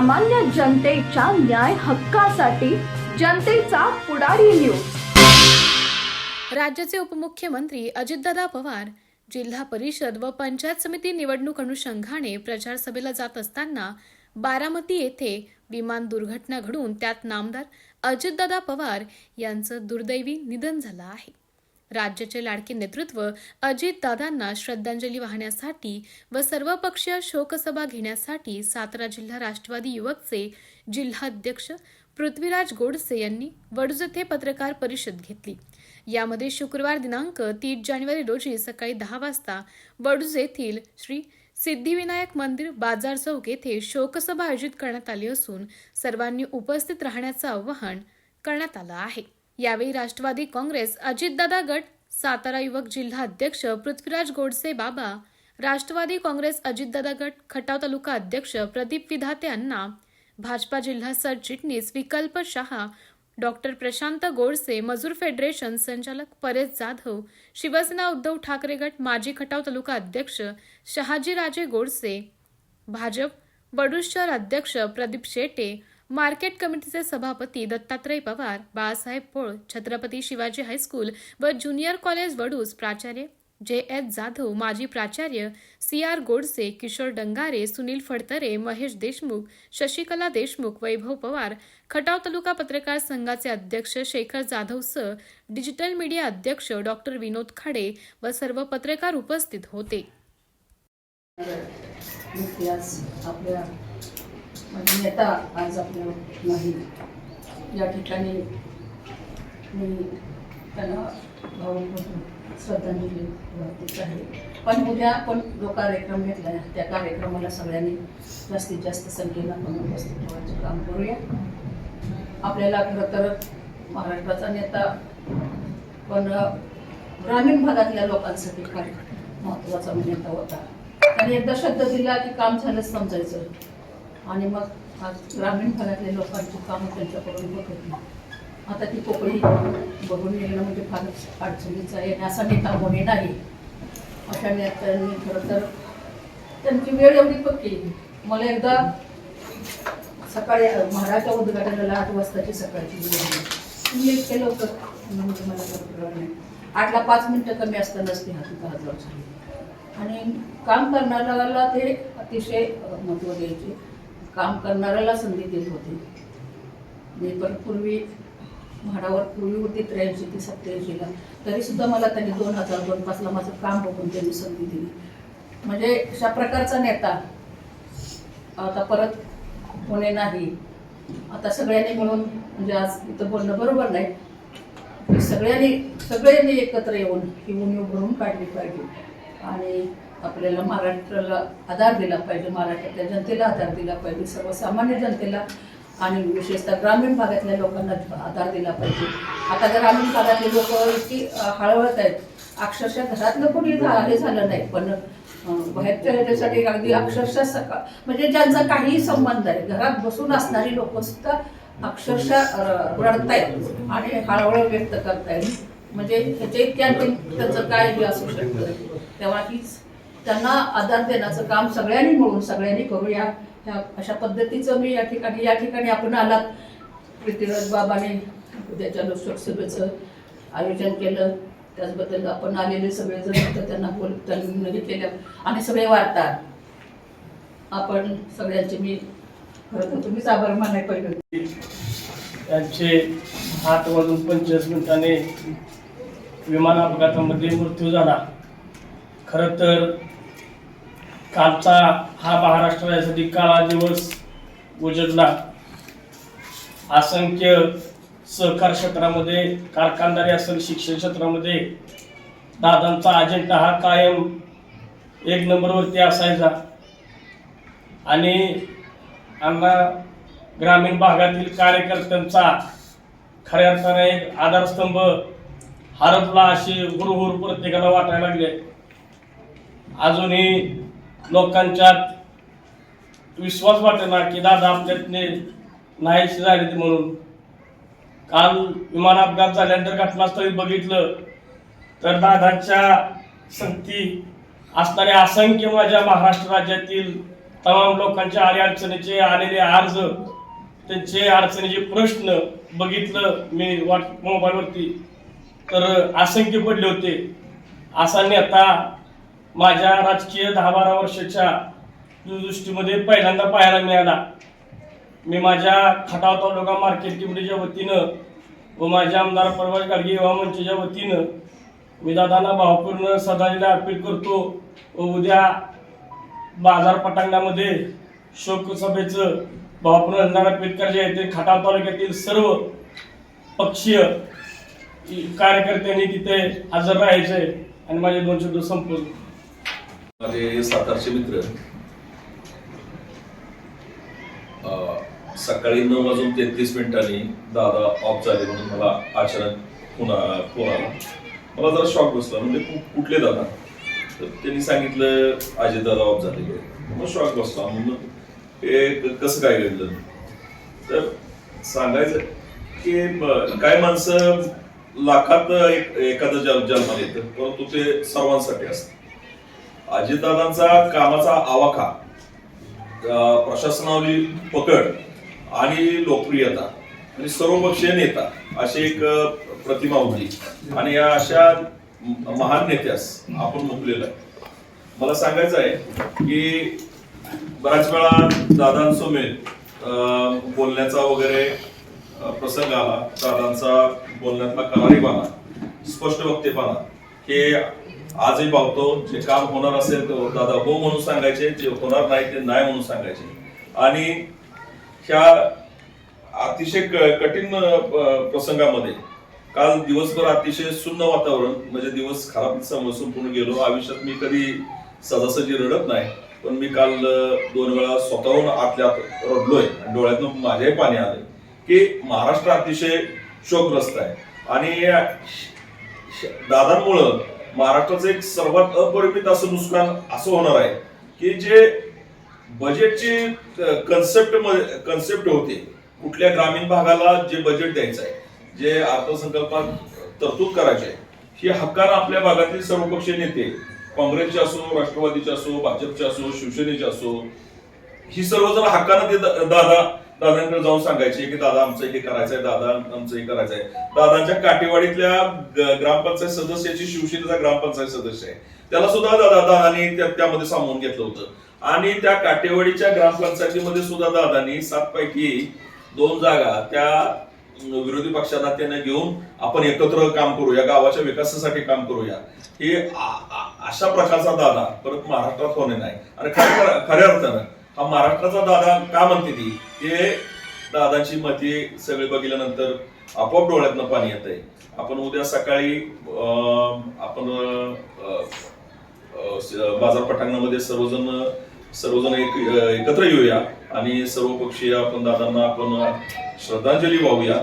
सामान्य जनतेच्या न्याय हक्कासाठी जनतेचा पुढारी न्यूज राज्याचे उपमुख्यमंत्री अजितदादा पवार जिल्हा परिषद व पंचायत समिती निवडणूक अनुषंगाने प्रचार सभेला जात असताना बारामती येथे विमान दुर्घटना घडून त्यात नामदार अजितदादा पवार यांचं दुर्दैवी निधन झालं आहे. राज्याचे लाडके नेतृत्व अजितदादांना श्रद्धांजली वाहण्यासाठी व सर्वपक्षीय शोकसभा घेण्यासाठी सातारा जिल्हा राष्ट्रवादी युवकचे जिल्हाध्यक्ष पृथ्वीराज गोडसे यांनी वडूज येथे पत्रकार परिषद घेतली. यामध्ये शुक्रवार दिनांक तीस जानेवारी रोजी सकाळी दहा वाजता वडूज येथील श्री सिद्धिविनायक मंदिर बाजार चौक येथे शोकसभा आयोजित करण्यात आली असून सर्वांनी उपस्थित राहण्याचं आवाहन करण्यात आलं आहे. यावेळी राष्ट्रवादी काँग्रेस अजितदादा गट सातारा युवक जिल्हा अध्यक्ष पृथ्वीराज गोडसे बाबा राष्ट्रवादी काँग्रेस अजितदादा गट खटाव तालुका अध्यक्ष प्रदीप विधाते यांना भाजपा जिल्हा सरचिटणीस विकल्प शहा डॉक्टर प्रशांत गोडसे मजूर फेडरेशन संचालक परेश जाधव शिवसेना उद्धव ठाकरे गट माजी खटाव तालुका अध्यक्ष शहाजीराजे गोडसे भाजप वडूज शहर अध्यक्ष प्रदीप शेटे मार्केट कमिटीचे सभापती दत्तात्रय पवार बाळासाहेब पोळ छत्रपती शिवाजी हायस्कूल व ज्युनियर कॉलेज वडूस प्राचार्य जे एस जाधव माजी प्राचार्य सी आर गोडसे किशोर डंगारे सुनील फडतरे महेश देशमुख शशिकला देशमुख वैभव पवार खटाव तालुका पत्रकार संघाचे अध्यक्ष Shekhar Jadhav sir digital media अध्यक्ष डॉक्टर विनोद खाडे व सर्व पत्रकार उपस्थित होते मुक्ती आज आपल्या म्हणजे नेता आज आपल्या नाही या ठिकाणी मी त्यांना भावपूर्ण श्रद्धांजली वाहतेच आहे. पण उद्या आपण जो कार्यक्रम घेतला आहे त्या कार्यक्रमाला सगळ्यांनी जास्तीत जास्त संख्येनं आपण उपस्थित ठेवायचं काम करूया. आपल्याला खरं तर महाराष्ट्राचा नेता पण ग्रामीण भागातल्या लोकांसाठी काय महत्त्वाचा नेता होता. आणि एकदा शब्द दिला की काम झालंच समजायचं. आणि मग आज ग्रामीण भागातल्या लोकांची कामं त्यांच्याकडून होत होती. आता ती कोकणी बघून येणं म्हणजे फारच अडचणीचं आहे आणि असा नेता होणे नाही. अशा नेत्यांनी खरं तर त्यांची वेळ एवढी पक्की मला एकदा सकाळी महाराजच्या उद्घाटनाला आठ वाजताची सकाळची वेळ तुम्ही मी केलं होतं. म्हणजे मला बरोबर नाही. आठला पाच मिनटं कमी असतानाच ती हाती हजर झाली. आणि काम करणाऱ्याला ते अतिशय महत्त्व द्यायचे. काम करणाऱ्याला संधी देत होते. मी पण पूर्वी म्हाडावर पूर्वी होती त्र्याऐंशी ते सत्याऐंशीला तरीसुद्धा मला त्यांनी दोन हजार दोन पाचला माझं काम बघून त्यांनी संधी दिली. म्हणजे अशा प्रकारचा नेता. आता परत होणे नाही. आता सगळ्यांनी मिळून म्हणजे आज इथं बोलणं बरोबर नाही. सगळ्यांनी सगळ्यांनी एकत्र येऊन ही उणीव भरून काढली पाहिजे. आणि आपल्याला महाराष्ट्राला आधार दिला पाहिजे महाराष्ट्रातल्या जनतेला आधार दिला पाहिजे सर्वसामान्य जनतेला आणि विशेषतः ग्रामीण भागातल्या लोकांना आधार दिला पाहिजे. आता ग्रामीण भागातले लोक इतकी हळवळत आहेत. अक्षरशः घरातलं कोणी झा- हे झालं नाही पण बाहेरच्या ह्याच्यासाठी अगदी अक्षरशः सकाळ म्हणजे ज्यांचा काहीही संबंध आहे घरात बसून असणारी लोक सुद्धा अक्षरशः रडतायत आणि हळहळ व्यक्त करतायत. म्हणजे ह्याच्या इतक्या त्यांचं त्याचं काय हे असू शकतं? तेव्हा हीच त्यांना आधार देण्याचं काम सगळ्यांनी मिळून सगळ्यांनी करूया. ह्या अशा पद्धतीचं मी या ठिकाणी या ठिकाणी आपण आलात. पृथ्वीराज बाबाने उद्याच्या लोकसभेचं आयोजन केलं. त्याचबद्दल आपण आलेले सगळेजण तर त्यांना बोल त्यांनी केल्या केलं. आणि सगळे वार्ताहर आपण सगळ्यांचे मी खरं तर तुम्हीच आभार मानाय पाहिजे. त्यांचे आठ वाजून पंचवीस मिनिटाने विमान अपघातामध्ये मृत्यू झाला. खरं तर कालचा हा महाराष्ट्र राज्यासाठी काळा दिवस उजडला. असंख्य सहकार क्षेत्रामध्ये कारखानदारी असेल शिक्षण क्षेत्रामध्ये दादांचा अजेंडा हा कायम एक नंबरवरती असायचा. आणि अण्णा ग्रामीण भागातील कार्यकर्त्यांचा खऱ्या अर्थाने एक आधारस्तंभ हरपला अशी हुरहुर प्रत्येकाला वाटायला लागले. अजूनही लोकांच्यात विश्वास वाटेना की दादा आपल्यातले नाहीशी झाले ते म्हणून. काल विमान अपघात झाल्यानंतर घटनास्थळी बघितलं तर दादाच्या संगती असणाऱ्या असंख्य माझ्या महाराष्ट्र राज्यातील तमाम लोकांच्या आले अडचणीचे आलेले अर्ज त्यांचे अडचणीचे प्रश्न बघितलं मी वाट मोबाईलवरती. तर असंख्य पडले होते. असा नेता माझ्या राजकीय दहा बारा वर्षाच्या दृष्टीमध्ये पहिल्यांदा पाहायला मिळाला. मी माझ्या खटाव तालुका मार्केट कमिटीच्या वतीनं व माझ्या आमदार प्रवास गाडगे युवा मंचच्या वतीनं मी दादांना भावपूर्ण श्रद्धांजली अर्पित करतो व उद्या बाजार पटांगणामध्ये शोकसभेचं भावपूर्ण श्रद्धांजली अर्पित करायचे आहे ते खटाव तालुक्यातील सर्व पक्षीय कार्यकर्त्यांनी तिथे हजर राहायचं आहे आणि माझे दोन शब्द संपवले माझे सातारचे मित्र. अं, सकाळी नऊ वाजून तेहतीस मिनिटांनी दादा ऑफ झाले म्हणून मला अचानक पुन्हा फोन आला. मला जरा शॉक बसला म्हणजे कुठले दादा? तर त्यांनी सांगितलं अजय दादा ऑफ झाले. मग शॉक बसला म्हणून हे कसं काय घडलं? तर सांगायचं की काय माणसं लाखात एक एखादं जन्माला येतं परंतु ते सर्वांसाठी असतं. अजितदादांचा कामाचा आवाका प्रशासनावरील पकड आणि लोकप्रियता आणि सर्वपक्षीय नेता अशी एक प्रतिमा होती. आणि या अशा महान नेत्यास आपण मुकलेलं आहे. मला सांगायचं आहे की बऱ्याच वेळा दादांसमोर बोलण्याचा वगैरे प्रसंग आला दादांचा बोलण्यातला करारीपणा स्पष्ट वक्तेपणा हे आजही पाहतो जे काम होणार असेल ते दादा हो म्हणून सांगायचे जे होणार नाही ते नाही म्हणून सांगायचे. आणि ह्या अतिशय क- कठीण प्रसंगामध्ये काल दिवसभर अतिशय सुन्न वातावरण म्हणजे दिवस खराब समजून पूर्ण गेलो. आयुष्यात मी कधी सहजासहजी रडत नाही पण मी काल दोन वेळा स्वतःहून आतल्या आत रडलोय आणि डोळ्यातून माझ्याही पाणी आले की महाराष्ट्र अतिशय शोकग्रस्त आहे. आणि या दादांमुळं महाराष्ट्राचं एक सर्वात अपरिमित असं नुकसान असं होणार आहे की जे बजेटची कन्सेप्ट कन्सेप्ट होते कुठल्या ग्रामीण भागाला जे बजेट द्यायचं आहे जे अर्थसंकल्पात तरतूद करायचे आहे ही हक्कानं आपल्या भागातील सर्वपक्षीय नेते काँग्रेसचे असो राष्ट्रवादीचे असो भाजपचे असो शिवसेनेचे असो ही सर्वजण हक्कानं ते दा- दादा दादांकडे जाऊन सांगायचे की दादा आमचं हे करायचंय दादा आमचं हे करायचंय. दादांच्या काटेवाडीतल्या ग्रामपंचायत सदस्याची शिवसेनेचा ग्रामपंचायत सदस्य आहे. त्याला सुद्धा दादा दादांनी त्यामध्ये सामावून घेतलं होतं. आणि त्या काटेवाडीच्या ग्रामपंचायतीमध्ये सुद्धा दादानी सात पैकी दोन जागा त्या विरोधी पक्षांना त्यांना घेऊन आपण एकत्र काम करूया गावाच्या विकासासाठी काम करूया. हे अशा प्रकारचा दादा परत महाराष्ट्रात होणे नाही. आणि खऱ्या खऱ्या अर्थानं हा महाराष्ट्राचा दादा का म्हणते ती? ते दादाची मती सगळे बघितल्यानंतर आपोआप डोळ्यातनं पाणी येत आहे. आपण उद्या सकाळी अं, आपण बाजार पटांगणामध्ये सर्वजण सर्वजण एक एकत्र येऊया आणि सर्व पक्षीय आपण दादांना आपण श्रद्धांजली वाहूया.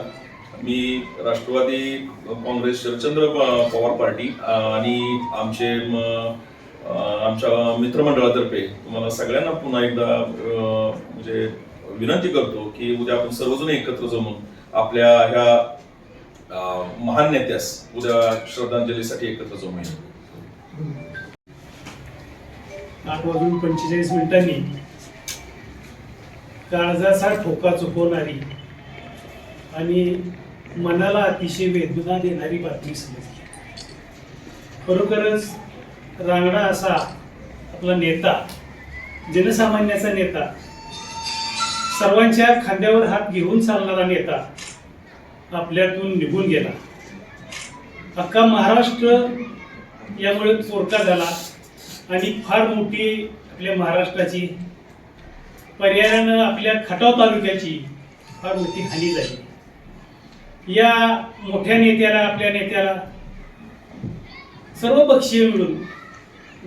मी राष्ट्रवादी काँग्रेस शरचंद्र पवार पार्टी आणि आमचे आमच्या मित्रमंडळातर्फे तुम्हाला सगळ्यांना पुन्हा एकदा म्हणजे विनंती करतो की उद्या आपण सर्वजण एकत्र जमून आपल्या ह्या महान नेत्यास उद्या श्रद्धांजलीसाठी एकत्र जमूया आठ वाजून पंचेचाळीस मिनिटांनी काळजाचा ठोका चुकवणारी आणि मनाला अतिशय वेदना देणारी बातमी समजली. खरोखरच रांगडा असा आपला नेता जनसामान्याचा नेता सर्वांच्या खांद्यावर हात घेऊन चालणारा नेता आपल्यातून निघून गेला. अख्खा महाराष्ट्र यामुळे चोरका झाला आणि फार मोठी आपल्या महाराष्ट्राची पर्यायानं आपल्या खटाव तालुक्याची फार मोठी हानी झाली. या मोठ्या नेत्याला आपल्या नेत्याला सर्व पक्षीय मिळून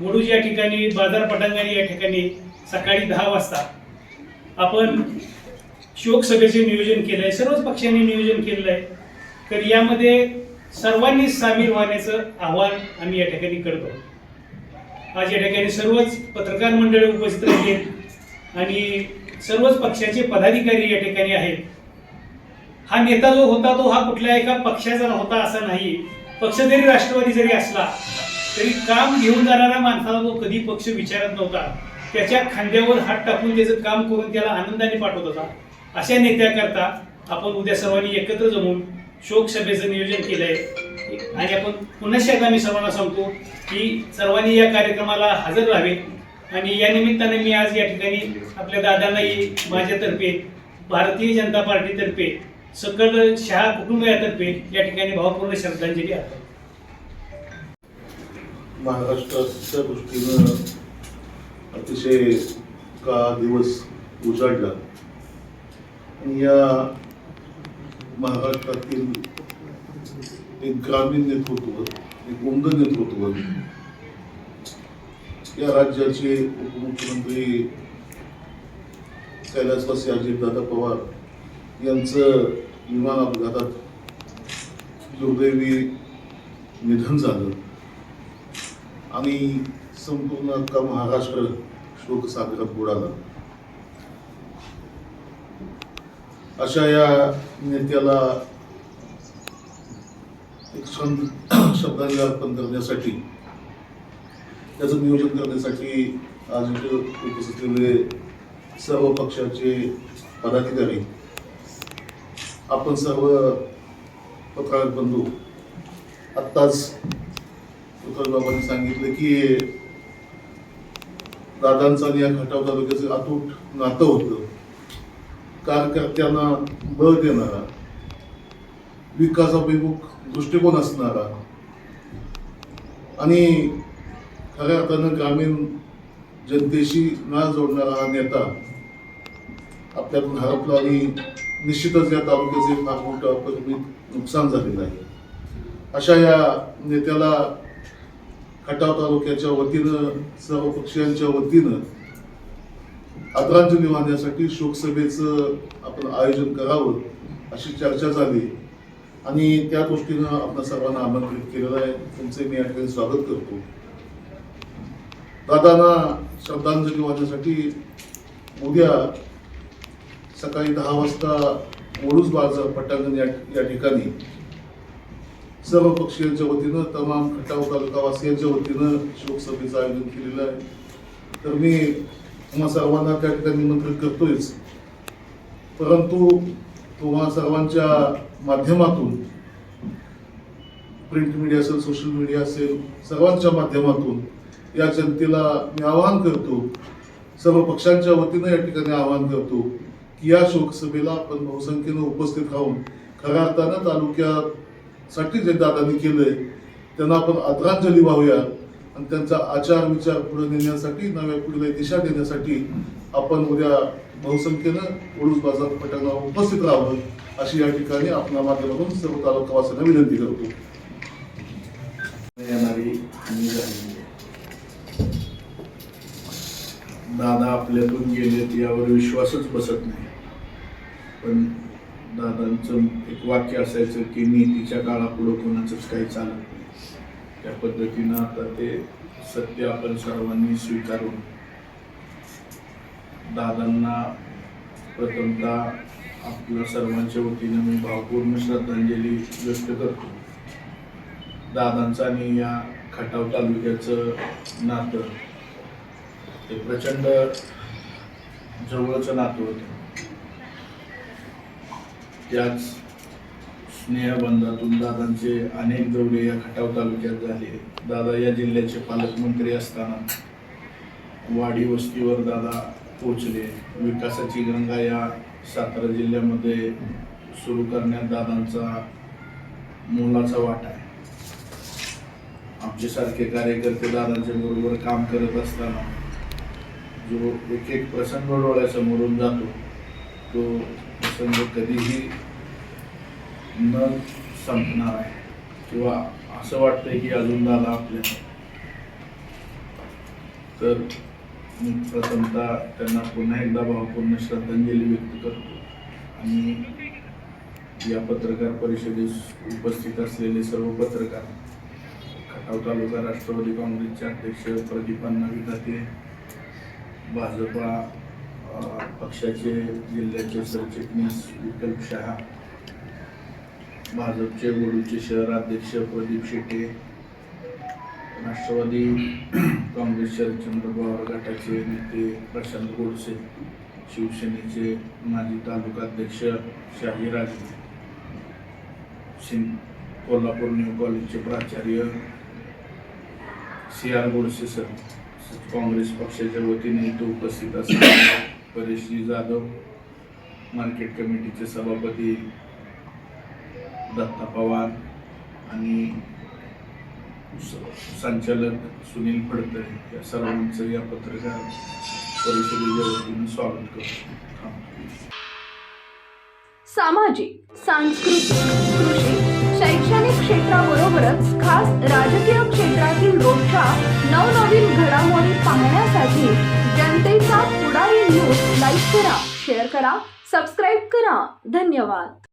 वडूज या ठिकाणी बाजार पटांगणी या ठिकाणी सकाळी दहा वाजता आपण शोकसभेचे नियोजन केलं आहे सर्वच पक्षांनी नियोजन केलेलं आहे तर यामध्ये सर्वांनी सामील होण्याचं आव्हान आम्ही या ठिकाणी करतो. आज या ठिकाणी सर्वच पत्रकार मंडळी उपस्थित राहिली आहेत आणि सर्वच पक्षाचे पदाधिकारी या ठिकाणी आहेत. हा नेता जो होता तो हा कुठल्या एका पक्षाचा नव्हता असा नाही. पक्ष जरी राष्ट्रवादी जरी असला तरी काम घेऊन जाणाऱ्या माणसाला तो कधी पक्ष विचारत नव्हता. त्याच्या खांद्यावर हात टाकून त्याचं काम करून त्याला आनंदाने पाठवत होता. अशा नेत्याकरता आपण उद्या सर्वांनी एकत्र जमून शोक सभेचं नियोजन केलं आहे आणि आपण पुन्हा एकदा मी सर्वांना सांगतो की सर्वांनी या कार्यक्रमाला हजर राहावे. आणि या निमित्ताने मी आज या ठिकाणी आपल्या दादांनाही माझ्यातर्फे भारतीय जनता पार्टीतर्फे सकल शहा कुटुंबियातर्फे या ठिकाणी भावपूर्ण श्रद्धांजली अर्पण महाराष्ट्राच्या दृष्टीनं अतिशय का दिवस उजाडला. आणि या महाराष्ट्रातील एक ग्रामीण नेतृत्व एक उमद नेतृत्व या राज्याचे उपमुख्यमंत्री कैलासवासी अजितदादा पवार यांचं विमान अपघातात दुर्दैवी निधन झालं. आणि संपूर्ण अख्खा महाराष्ट्र शोकसागरात बुडाला. अशा या नेत्याला एक शब्द शब्दांजली अर्पण करण्यासाठी त्याचं नियोजन करण्यासाठी आज इथे उपस्थित असलेले सर्व पक्षाचे पदाधिकारी आपण सर्व पत्रकार बंधू. आत्ताच बाबांनी सांगितलं की दादांचं आणि या खटाव तालुक्याचं अतूट नातं होतं. कार्यकर्त्यांना बळ देणारा विकासाभिमुख दृष्टिकोन असणारा आणि खऱ्या अर्थानं ग्रामीण जनतेशी नाळ जोडणारा हा नेता आपल्यातून हरपला आणि निश्चितच या तालुक्याचे फार मोठं अपरिमित नुकसान झालेलं आहे. अशा या नेत्याला खटाव तालुक्याच्या वतीनं सर्व पक्षांच्या वतीनं आदरांजली वाहण्यासाठी शोकसभेचं आपण आयोजन करावं अशी चर्चा झाली. आणि त्या दृष्टीनं आपण सर्वांना आमंत्रित केलेलं आहे. तुमचे मी या ठिकाणी स्वागत करतो. दादांना श्रद्धांजली वाहण्यासाठी उद्या सकाळी दहा वाजता ओडूस बाजार पटांगण या ठिकाणी सर्व पक्षीयांच्या वतीनं तमाम खटाव तालुकावासियांच्या वतीनं शोकसभेचं आयोजन केलेलं आहे. तर मी तुम्हा सर्वांना त्या ठिकाणी निमंत्रित करतोयच. परंतु तुम्हा सर्वांच्या माध्यमातून प्रिंट मीडिया असेल सोशल मीडिया असेल सर्वांच्या माध्यमातून या जनतेला मी आवाहन करतो सर्व पक्षांच्या वतीनं या ठिकाणी आवाहन करतो की या शोकसभेला आपण बहुसंख्येनं उपस्थित राहून खऱ्या अर्थानं तालुक्यात साठी जे दादांनी केलंय. त्यांना आपण आदरांजली वाहूया. आणि त्यांचा आचार विचार पुढे नेण्यासाठी नव्या पिढीला दिशा देण्यासाठी आपण उद्या बहुसंख्येनं ओळूस बाजार पटांना उपस्थित राहावं अशी या ठिकाणी आपल्या माध्यमातून सर्व तालुकावासियांना विनंती करतो. दादा आपल्यातून गेलेत यावर विश्वासच बसत नाही. पण दादांचं एक वाक्य असायचं की नीतीच्या काळापुढं कोणाचंच काही चालत नाही. त्या पद्धतीनं आता ते सत्य आपण सर्वांनी स्वीकारून दादांना प्रथमतः आपल्या सर्वांच्या वतीनं मी भावपूर्ण श्रद्धांजली व्यक्त करतो. दादांचं आणि या खटाव तालुक्याचं नातं ते प्रचंड जवळचं नातं होतं. त्याच स्नेहबंधातून दादांचे अनेक दौरे या खटाव तालुक्यात झाले. दादा या जिल्ह्याचे पालकमंत्री असताना वाडी वस्तीवर दादा पोचले विकासाची गंगा या सातारा जिल्ह्यामध्ये सुरू करण्यात दादांचा मोलाचा वाटा आहे. आमच्यासारखे कार्यकर्ते दादांच्या बरोबर काम करत असताना जो एक एक प्रसंग डोळ्यासमोरून जातो तो प्रसंग कधीही न संपणार आहे. किंवा असं वाटतंय की अजून दादा आपल्या तर मी प्रथमतः त्यांना पुन्हा एकदा भावपूर्ण श्रद्धांजली व्यक्त करतो. आणि या पत्रकार परिषदेस उपस्थित असलेले सर्व पत्रकार खटाव तालुका राष्ट्रवादी काँग्रेसचे अध्यक्ष प्रदीपांना विधाते भाजपा पक्षाचे जिल्ह्याचे सरचिटणीस विठ्ठल शहा भाजपचे वडूचे शहर अध्यक्ष प्रदीप शेटे राष्ट्रवादी काँग्रेस शरदचंद्र पवार गटाचे नेते प्रशांत गोडसे शिवसेनेचे माजी तालुका अध्यक्ष शाहीराजे शिं कोल्हापूर न्यू कॉलेजचे प्राचार्य C R Godse sir Congress पक्षाच्या वतीने इथे उपस्थित असतात परेशजी जाधव मार्केट कमिटीचे सभापती दत्ता पवार आणि संचालक सुनील फडतरे या सर्वांचं या पत्रकार परिषदेच्या वतीने स्वागत करतो. सामाजिक सांस्कृतिक कृषी शैक्षणिक क्षेत्राबरोबरच खास राजकीय क्षेत्रातील रोजच्या नवनवीन घडामोडी पाहण्यासाठी जनतेचा न्यूज. लाईक करा शेअर करा सबस्क्राईब करा. धन्यवाद.